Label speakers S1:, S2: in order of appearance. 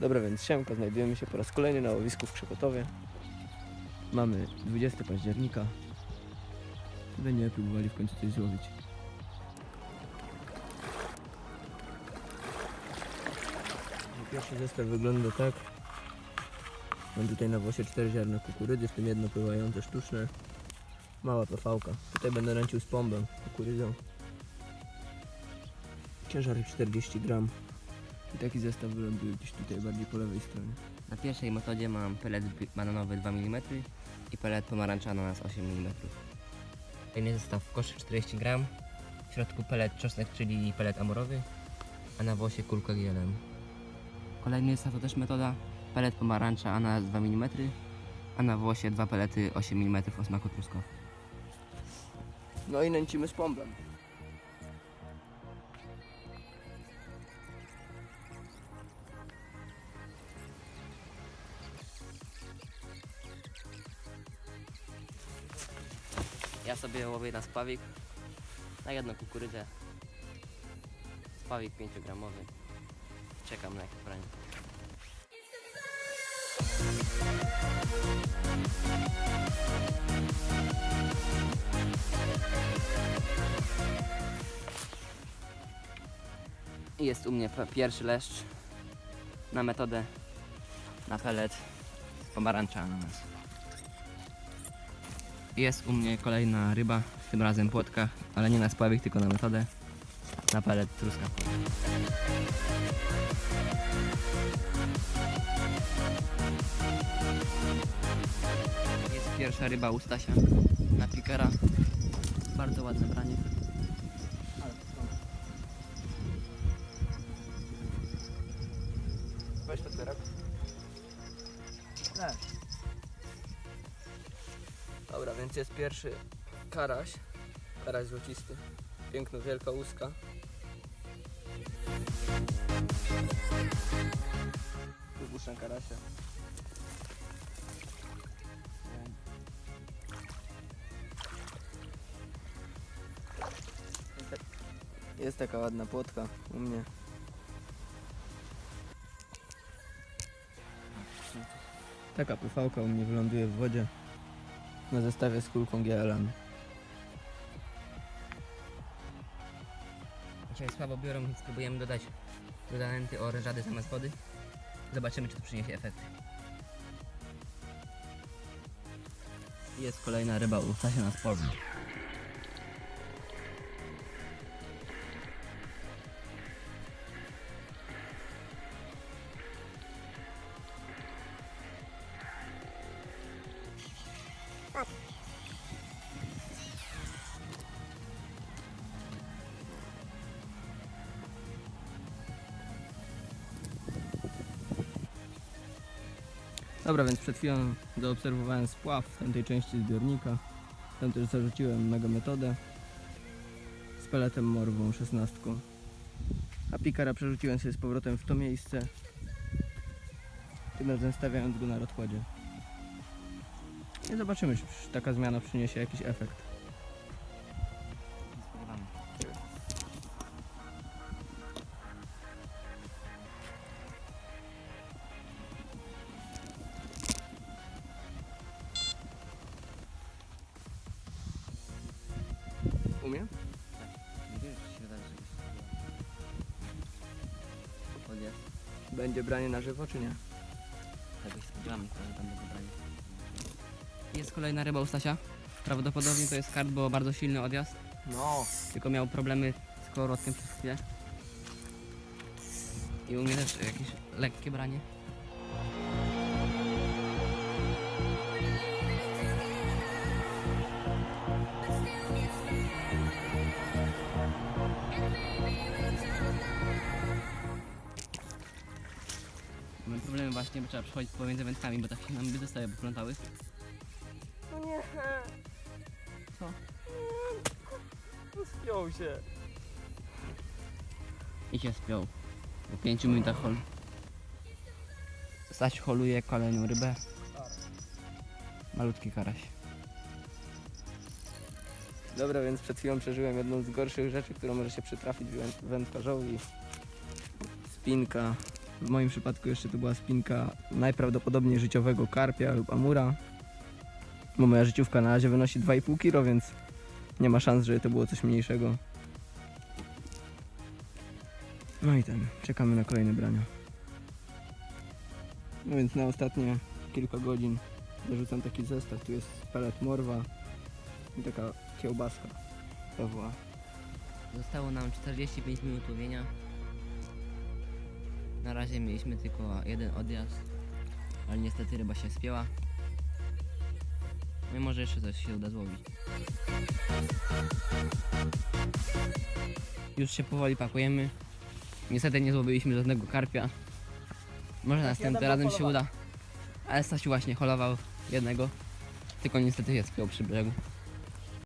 S1: Dobra, więc siemka, znajdujemy się po raz kolejny na łowisku w Krzekotowie. Mamy 20 października. Będziemy próbowali w końcu coś złowić. Pierwszy zestaw wygląda tak. Mam tutaj na włosie 4 ziarna kukurydzy, w tym jedno pływające sztuczne. Mała pfałka. Tutaj będę ręcił z pombą, kukurydzą. Ciężar 40 gram. I taki zestaw wyląduje gdzieś tutaj bardziej po lewej stronie.
S2: Na pierwszej metodzie mam pelet bananowy 2 mm i pelet pomarańcza ananas 8 mm. Kolejny zestaw w koszy 40 g, w środku pelet czosnek, czyli pelet amorowy, a na włosie kulka GLM. Kolejny zestaw to też metoda, pelet pomarańcza ananas 2 mm, a na włosie dwa pelety 8 mm o smaku truskawki.
S1: No i nęcimy z pombem.
S2: Ja sobie łowię na spawik, na jedną kukurydzę. Spawik 5 gramowy. Czekam na jakieś branie. Jest u mnie pierwszy leszcz na metodę na pelet pomarańcza ananas. Jest u mnie kolejna ryba, tym razem płotka, ale nie na spławik, tylko na metodę. Na pelet truskawkowy. Jest pierwsza ryba u Stasia na pikera. Bardzo ładne branie.
S1: Weź to teraz. Dobra, więc jest pierwszy karaś. Karaś złocisty. Piękno, wielka łuska. Wypuszczam karasia. Jest taka ładna płotka u mnie. Taka pufałka u mnie wyląduje w wodzie na zestawie z kulką GLM.
S2: Dzisiaj słabo biorą, więc spróbujemy dodać do zanęty orężady zamiast wody. Zobaczymy, czy to przyniesie efekty. Jest kolejna ryba u Stasia na sporym.
S1: Dobra, więc przed chwilą zaobserwowałem spław w tamtej części zbiornika. Tam też zarzuciłem mega metodę z peletem morwą 16. A pikara przerzuciłem sobie z powrotem w to miejsce. Tym razem stawiając go na rozkładzie. I zobaczymy, czy taka zmiana przyniesie jakiś efekt. Umiem?
S2: Nie wiem, czy się wydarzy czegoś takiego. Odjazd.
S1: Będzie branie na żywo, czy nie?
S2: Tego się spodziewamy, że tam będzie branie. Jest kolejna ryba u Stasia. Prawdopodobnie to jest kart, bo bardzo silny odjazd.
S1: No.
S2: Tylko miał problemy z kołowrotkiem przez chwilę. I u mnie też jakieś lekkie branie. Właśnie, bo trzeba przechodzić pomiędzy wędkami, bo tak się nam by zostały poplątały.
S1: No nie.
S2: Co?
S1: Spiął się.
S2: I się spiął. Po 5 minutach hol. Staś holuje kolejną rybę. Malutki karaś.
S1: Dobra, więc przed chwilą przeżyłem jedną z gorszych rzeczy, którą może się przytrafić wę- wędkarzowi. Spinka W moim przypadku jeszcze to była spinka najprawdopodobniej życiowego karpia lub amura. Bo moja życiówka na razie wynosi 2,5 kg, więc nie ma szans, żeby to było coś mniejszego. No i ten, czekamy na kolejne brania. No więc na ostatnie kilka godzin dorzucam taki zestaw. Tu jest pelet morwa i taka kiełbaska PWA.
S2: Zostało nam 45 minut łowienia. Na razie mieliśmy tylko jeden odjazd, ale niestety ryba się spięła. No i może jeszcze coś się uda złowić. Już się powoli pakujemy. Niestety nie złowiliśmy żadnego karpia. Może następnym razem się uda. Ale Stasiu właśnie holował jednego. Tylko niestety się spiął przy brzegu.